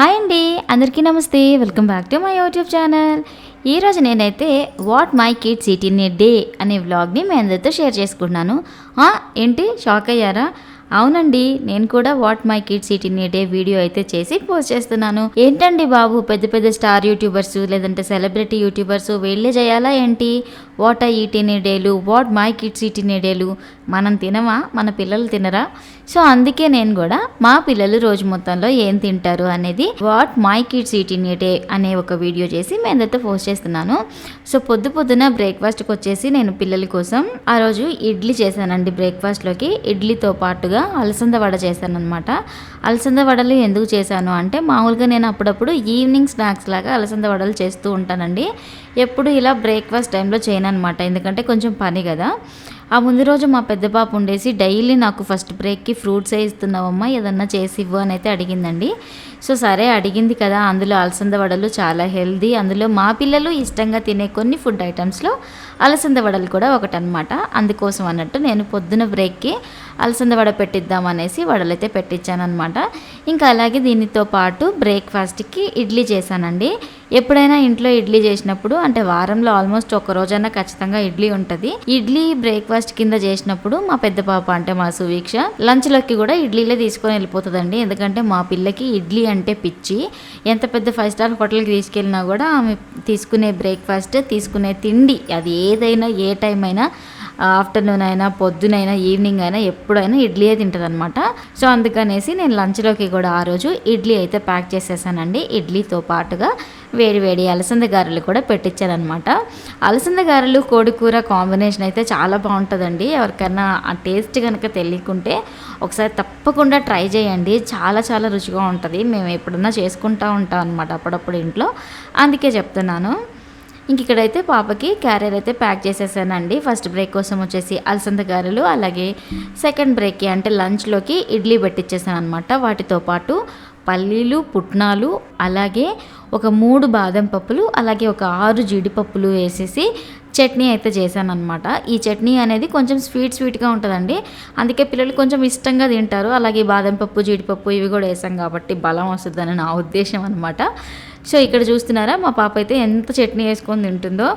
Hi అండి అందరికీ నమస్తే. Welcome back to my YouTube channel. ఈరోజు నేనైతే what my kids eat in a day అనే వ్లాగ్ని మీ అందరితో షేర్ చేసుకుంటున్నాను. ఏంటి? షాక్ అయ్యారా? అవునండి నేను కూడా what my kids eat in a day video అయితే చేసి పోస్ట్ చేస్తున్నాను. ఏంటండి బాబు పెద్ద పెద్ద స్టార్ యూట్యూబర్స్ లేదంటే సెలబ్రిటీ యూట్యూబర్స్ వెళ్ళే చేయాలా ఏంటి? వాట్ ఐ ఈట్ డేలు? వాట్ మై కిడ్స్ ఈట్ డేలు? మనం తినమా? మన పిల్లలు తినరా? సో అందుకే నేను కూడా మా పిల్లలు రోజు మొత్తంలో ఏం తింటారు అనేది what my kids eat day అనే ఒక వీడియో చేసి మేము అందరితో పోస్ట్ చేస్తున్నాను. సో పొద్దు పొద్దున బ్రేక్ఫాస్ట్కి వచ్చేసి నేను పిల్లల కోసం ఆ రోజు ఇడ్లీ చేశానండి బ్రేక్ఫాస్ట్లోకి. ఇడ్లీతో పాటుగా అలసంద వడ చేశానమాట అలసంద వడలు ఎందుకు చేశాను అంటే మామూలుగా నేను అప్పుడప్పుడు ఈవినింగ్ స్నాక్స్ లాగా అలసంద వడలు చేస్తూ ఉంటానండి. ఎప్పుడు ఇలా బ్రేక్ఫాస్ట్ టైంలో చేయను అనమాట. ఎందుకంటే కొంచెం పని కదా. ఆ ముందు రోజు మా పెద్ద పాప ఉండేసి డైలీ నాకు ఫస్ట్ బ్రేక్కి ఫ్రూట్సే ఇస్తున్నావమ్మా ఏదన్నా చేసి ఇవ్వు అని అయితే అడిగిందండి. సో సరే అడిగింది కదా అందులో అలసంద వడలు చాలా హెల్దీ. అందులో మా పిల్లలు ఇష్టంగా తినే కొన్ని ఫుడ్ ఐటమ్స్లో అలసంద వడలు కూడా ఒకటనమాట అందుకోసం అన్నట్టు నేను పొద్దున బ్రేక్కి అలసంద వడ పెట్టిద్దాం అనేసి వడలైతే పెట్టించానమాట పెట్టించాను అనమాట ఇంకా అలాగే దీనితో పాటు బ్రేక్ఫాస్ట్కి ఇడ్లీ చేశానండి. ఎప్పుడైనా ఇంట్లో ఇడ్లీ చేసినప్పుడు అంటే వారంలో ఆల్మోస్ట్ ఒక రోజైనా ఖచ్చితంగా ఇడ్లీ ఉంటుంది. ఇడ్లీ బ్రేక్ఫాస్ట్ కింద చేసినప్పుడు మా పెద్ద పాప అంటే మా సువీక్ష లంచ్లోకి కూడా ఇడ్లీలే తీసుకొని వెళ్ళిపోతుందండి. ఎందుకంటే మా పిల్లకి ఇడ్లీ అంటే పిచ్చి. ఎంత పెద్ద ఫైవ్ స్టార్ హోటల్కి తీసుకెళ్ళినా కూడా ఆమె తీసుకునే బ్రేక్ఫాస్ట్ తీసుకునే తిండి అది ఏదైనా ఏ టైం అయినా ఆఫ్టర్నూన్ అయినా పొద్దునైనా ఈవినింగ్ అయినా ఎప్పుడైనా ఇడ్లీయే తింటుంది అనమాట సో అందుకనేసి నేను లంచ్లోకి కూడా ఆ రోజు ఇడ్లీ అయితే ప్యాక్ చేసేసానండి. ఇడ్లీతో పాటుగా వేడి వేడి అలసంద గారెలు కూడా పెట్టించానమాట అలసంద గారెలు కోడికూర కాంబినేషన్ అయితే చాలా బాగుంటుందండి. ఎవరికైనా ఆ టేస్ట్ కనుక తెలియకుంటే ఒకసారి తప్పకుండా ట్రై చేయండి. చాలా చాలా రుచిగా ఉంటుంది. మేము ఎప్పుడన్నా చేసుకుంటూ ఉంటాం అనమాట అప్పుడప్పుడు ఇంట్లో. అందుకే చెప్తున్నాను. ఇంక ఇక్కడైతే పాపకి క్యారియర్ అయితే ప్యాక్ చేసేసానండి. ఫస్ట్ బ్రేక్ కోసం వచ్చేసి అలసంద గారెలు అలాగే సెకండ్ బ్రేక్కి అంటే లంచ్లోకి ఇడ్లీ పెట్టించేసాను అనమాట వాటితో పాటు పల్లీలు పుట్నాలు అలాగే ఒక మూడు బాదం పప్పులు అలాగే ఒక ఆరు జీడిపప్పులు వేసేసి చట్నీ అయితే చేశాను అనమాట ఈ చట్నీ అనేది కొంచెం స్వీట్ స్వీట్గా ఉంటుందండి. అందుకే పిల్లలు కొంచెం ఇష్టంగా తింటారు. అలాగే బాదం పప్పు జీడిపప్పు ఇవి కూడా వేసాం కాబట్టి బలం వస్తుందని నా ఉద్దేశం అనమాట సో ఇక్కడ చూస్తున్నారా మా పాప అయితే ఎంత చట్నీ వేసుకొని తింటుందో.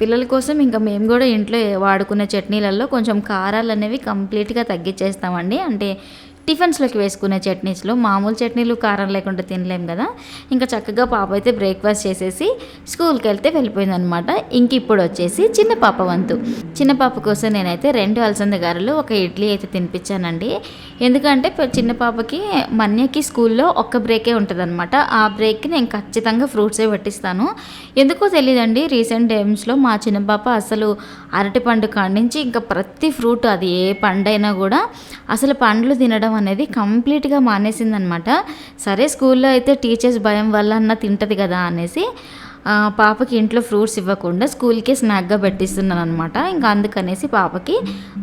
పిల్లల కోసం ఇంకా మేము కూడా ఇంట్లో వాడుకునే చట్నీలలో కొంచెం కారాలు అనేవి కంప్లీట్గా తగ్గించేస్తామండి. అంటే టిఫిన్స్లోకి వేసుకునే చట్నీస్లో మామూలు చట్నీలు కారం లేకుండా తినలేం కదా. ఇంకా చక్కగా పాప అయితే బ్రేక్ఫాస్ట్ చేసేసి స్కూల్కి వెళ్తే వెళ్ళిపోయింది అనమాట ఇంక ఇప్పుడు వచ్చేసి చిన్న పాప వంతు. చిన్న పాప కోసం నేనైతే రెండు అలసంద గారెలు ఒక ఇడ్లీ అయితే తినిపించానండి. ఎందుకంటే చిన్న పాపకి మన్యకి స్కూల్లో ఒక్క బ్రేకే ఉంటుంది అనమాట ఆ బ్రేక్కి నేను ఖచ్చితంగా ఫ్రూట్సే పట్టిస్తాను ఎందుకో తెలియదండి రీసెంట్ టైమ్స్లో మా చిన్న పాప అసలు అరటిపండు కాడి నుంచి ఇంకా ప్రతి ఫ్రూట్ అది ఏ పండైనా కూడా అసలు పండ్లు తినడం అనేది కంప్లీట్గా మానేసిందనమాట. సరే స్కూల్లో అయితే టీచర్స్ భయం వల్ల అన్న తింటది కదా అనేసి పాపకి ఇంట్లో ఫ్రూట్స్ ఇవ్వకుండా స్కూల్కే స్నాక్గా పెట్టిస్తున్నాను అనమాట ఇంకా అందుకనేసి పాపకి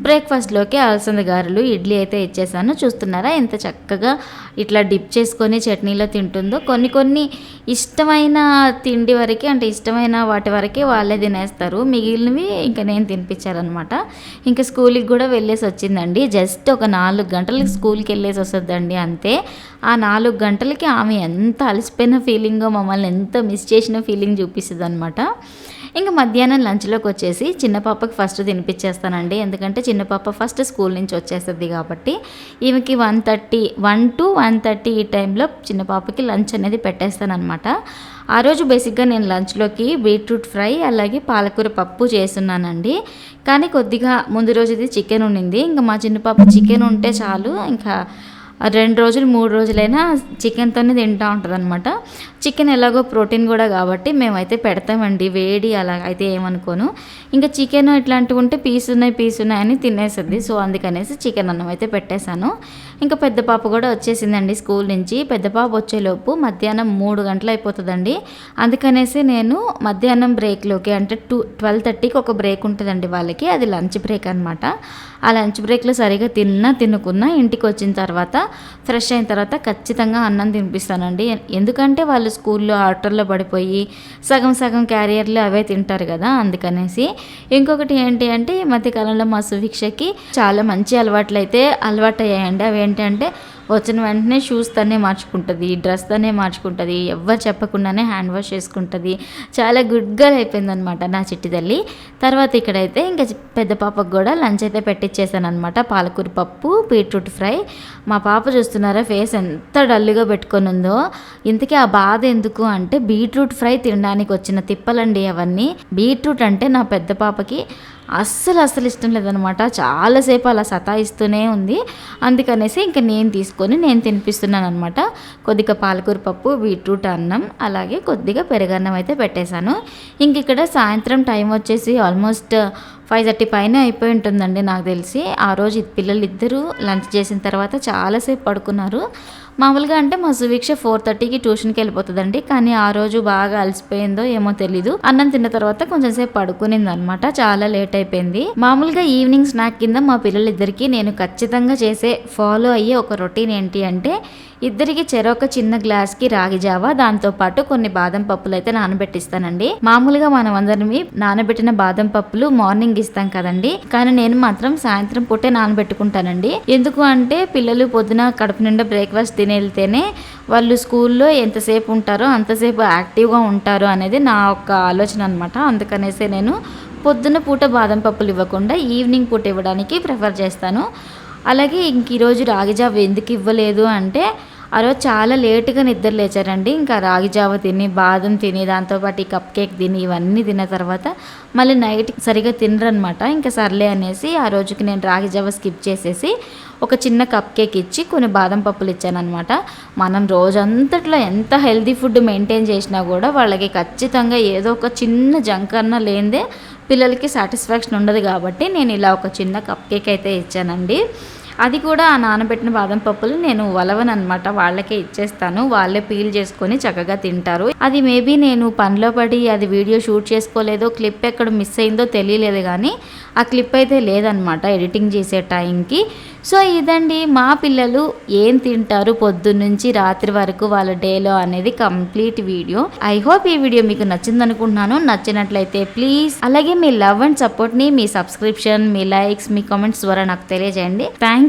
బ్రేక్ఫాస్ట్లోకి అలసంద గారెలు ఇడ్లీ అయితే ఇచ్చేసాను. చూస్తున్నారా ఎంత చక్కగా ఇట్లా డిప్ చేసుకొని చట్నీలో తింటుందో. కొన్ని కొన్ని ఇష్టమైన తిండి వరకే అంటే ఇష్టమైన వాటి వరకే వాళ్ళే తినేస్తారు. మిగిలినవి ఇంకా నేను తినిపించారనమాట ఇంకా స్కూల్కి కూడా వెళ్ళేసి వచ్చిందండి. జస్ట్ ఒక నాలుగు గంటలకి స్కూల్కి వెళ్ళేసి వస్తుందండి అంతే. ఆ నాలుగు గంటలకి ఆమె ఎంత అలసిపోయిన ఫీలింగో మమ్మల్ని ఎంత మిస్ చేసిన ఫీలింగ్ చూపిస్తుంది అనమాట ఇంకా మధ్యాహ్నం లంచ్లోకి వచ్చేసి చిన్న పాపకి ఫస్ట్ తినిపించేస్తానండి ఎందుకంటే చిన్న పాప ఫస్ట్ స్కూల్ నుంచి వచ్చేస్తుంది కాబట్టి ఈమెకి one thirty one two one thirty ఈ టైంలో చిన్న పాపకి లంచ్ అనేది పెట్టేస్తానమాట ఆ రోజు బేసిక్గా నేను లంచ్లోకి బీట్రూట్ ఫ్రై అలాగే పాలకూర పప్పు చేస్తున్నానండి. కానీ కొద్దిగా ముందు రోజు ఇది చికెన్ ఉండింది. ఇంకా మా చిన్న పాప చికెన్ ఉంటే చాలు. ఇంకా రెండు రోజులు మూడు రోజులైనా చికెన్తోనే తింటూ ఉంటుంది అనమాట చికెన్ ఎలాగో ప్రోటీన్ కూడా కాబట్టి మేమైతే పెడతామండి. వేడి అలా అయితే ఏమనుకోను. ఇంకా చికెన్ ఇట్లాంటివి ఉంటే పీస్ ఉన్నాయి పీస్ ఉన్నాయి అని తినేసింది. సో అందుకనేసి చికెన్ అన్నం అయితే పెట్టేశాను. ఇంకా పెద్ద పాప కూడా వచ్చేసిందండి స్కూల్ నుంచి. పెద్ద పాప వచ్చేలోపు మధ్యాహ్నం మూడు గంటలు అయిపోతుందండి. అందుకనేసి నేను మధ్యాహ్నం బ్రేక్లోకి అంటే టూ ట్వెల్వ్ థర్టీకి ఒక బ్రేక్ ఉంటుందండి వాళ్ళకి. అది లంచ్ బ్రేక్ అనమాట ఆ లంచ్ బ్రేక్లో సరిగా తిన్నా తినుకున్నా ఇంటికి వచ్చిన తర్వాత ఫ్రెష్ అయిన తర్వాత ఖచ్చితంగా అన్నం తినిపిస్తానండి. ఎందుకంటే వాళ్ళు స్కూల్లో ఆటోల్లో పడిపోయి సగం సగం క్యారియర్లు అవే తింటారు కదా అందుకనేసి ఇంకొకటి ఏంటి అంటే ఈ మధ్యకాలంలో మా సుభిక్షకి చాలా మంచి అలవాట్లు అయితే అలవాటు అయ్యాయండి అవి ఏంటంటే వచ్చిన వెంటనే షూస్ తనే మార్చుకుంటుంది డ్రెస్ తనే మార్చుకుంటుంది ఎవ్వరు చెప్పకుండానే హ్యాండ్ వాష్ చేసుకుంటుంది. చాలా గుడ్ గర్ల్ అయిపోయింది అనమాట నా చిట్టి తల్లి. తర్వాత ఇక్కడైతే ఇంకా పెద్ద పాపకు కూడా లంచ్ అయితే పెట్టించేసాను అనమాట పాలకూర పప్పు బీట్రూట్ ఫ్రై. మా పాప చూస్తున్నారా ఫేస్ ఎంత డల్గా పెట్టుకొని ఉందో ఇంతకీ ఆ బాధ ఎందుకు అంటే బీట్రూట్ ఫ్రై తినడానికి వచ్చిన తిప్పలండి అవన్నీ. బీట్రూట్ అంటే నా పెద్ద పాపకి అస్సలు అస్సలు ఇష్టం లేదనమాట చాలాసేపు అలా సతాయిస్తూనే ఉంది. అందుకనేసి ఇంకా నేను తీసుకొని నేను తినిపిస్తున్నాను అనమాట కొద్దిగా పాలకూర పప్పు బీట్రూట్ అన్నం అలాగే కొద్దిగా పెరుగన్నం అయితే పెట్టేశాను. ఇంక ఇక్కడ సాయంత్రం టైం వచ్చేసి ఆల్మోస్ట్ ఫైవ్ థర్టీ పైన అయిపోయి ఉంటుందండి నాకు తెలిసి. ఆ రోజు పిల్లలు ఇద్దరూ లంచ్ చేసిన తర్వాత చాలాసేపు పడుకున్నారు. మామూలుగా అంటే మా సువీక్ష ఫోర్ థర్టీకి ట్యూషన్కి వెళ్ళిపోతుందండి. కానీ ఆ రోజు బాగా అలసిపోయిందో ఏమో తెలీదు. అన్నం తిన్న తర్వాత కొంచెం సేపు పడుకునింది అనమాట చాలా లేట్ అయిపోయింది. మామూలుగా ఈవినింగ్ స్నాక్ కింద మా పిల్లలిద్దరికి నేను ఖచ్చితంగా చేసే ఫాలో అయ్యే ఒక రొటీన్ ఏంటి అంటే ఇద్దరికి చెరొక చిన్న గ్లాస్కి రాగి జావా దాంతో పాటు కొన్ని బాదం పప్పులు అయితే నానబెట్టిస్తానండి. మామూలుగా మనం అందరిని నానబెట్టిన బాదం పప్పులు మార్నింగ్ ఇస్తాం కదండి. కానీ నేను మాత్రం సాయంత్రం పూటే నానబెట్టుకుంటానండి. ఎందుకు అంటే పిల్లలు పొద్దున కడుపు నిండా బ్రేక్ఫాస్ట్ తిని వెళ్తేనే వాళ్ళు స్కూల్లో ఎంతసేపు ఉంటారో అంతసేపు యాక్టివ్గా ఉంటారు అనేది నా ఒక ఆలోచన అనమాట అందుకనేసే నేను పొద్దున పూట బాదం పప్పులు ఇవ్వకుండా ఈవినింగ్ పూట ఇవ్వడానికి ప్రిఫర్ చేస్తాను. అలాగే ఇంక ఈరోజు రాగి జావ ఎందుకు ఇవ్వలేదు అంటే ఆ రోజు చాలా లేటుగా నిద్ర లేచారండి. ఇంకా రాగి జావ తిని బాదం తిని దాంతోపాటు ఈ కప్ కేక్ తిని ఇవన్నీ తిన్న తర్వాత మళ్ళీ నైట్ సరిగా తినరనమాట ఇంకా సర్లే అనేసి ఆ రోజుకి నేను రాగి జావ స్కిప్ చేసేసి ఒక చిన్న కప్ కేక్ ఇచ్చి కొన్ని బాదం పప్పులు ఇచ్చానమాట మనం రోజంతట్లో ఎంత హెల్తీ ఫుడ్ మెయింటైన్ చేసినా కూడా వాళ్ళకి ఖచ్చితంగా ఏదో ఒక చిన్న జంక్ అన్న లేనిదే పిల్లలకి సాటిస్ఫాక్షన్ ఉండదు కాబట్టి నేను ఇలా ఒక చిన్న కప్ కేక్ అయితే ఇచ్చానండి. అది కూడా ఆ నానబెట్టిన బాదం పప్పులు నేను వలవను అనమాట వాళ్ళకే ఇచ్చేస్తాను. వాళ్ళే పీల్ చేసుకొని చక్కగా తింటారు. అది మేబీ నేను పనిలో పడి అది వీడియో షూట్ చేసుకోలేదో క్లిప్ ఎక్కడ మిస్ అయిందో తెలియలేదు కానీ ఆ క్లిప్ అయితే లేదనమాట ఎడిటింగ్ చేసే టైంకి. సో ఇదండి మా పిల్లలు ఏం తింటారు పొద్దున్నుంచి రాత్రి వరకు వాళ్ళ డేలో అనేది కంప్లీట్ వీడియో. ఐ హోప్ ఈ వీడియో మీకు నచ్చింది అనుకుంటున్నాను నచ్చినట్లయితే ప్లీజ్. అలాగే మీ లవ్ అండ్ సపోర్ట్ని మీ సబ్స్క్రిప్షన్ మీ లైక్స్ మీ కామెంట్స్ ద్వారా నాకు తెలియజేయండి. Thank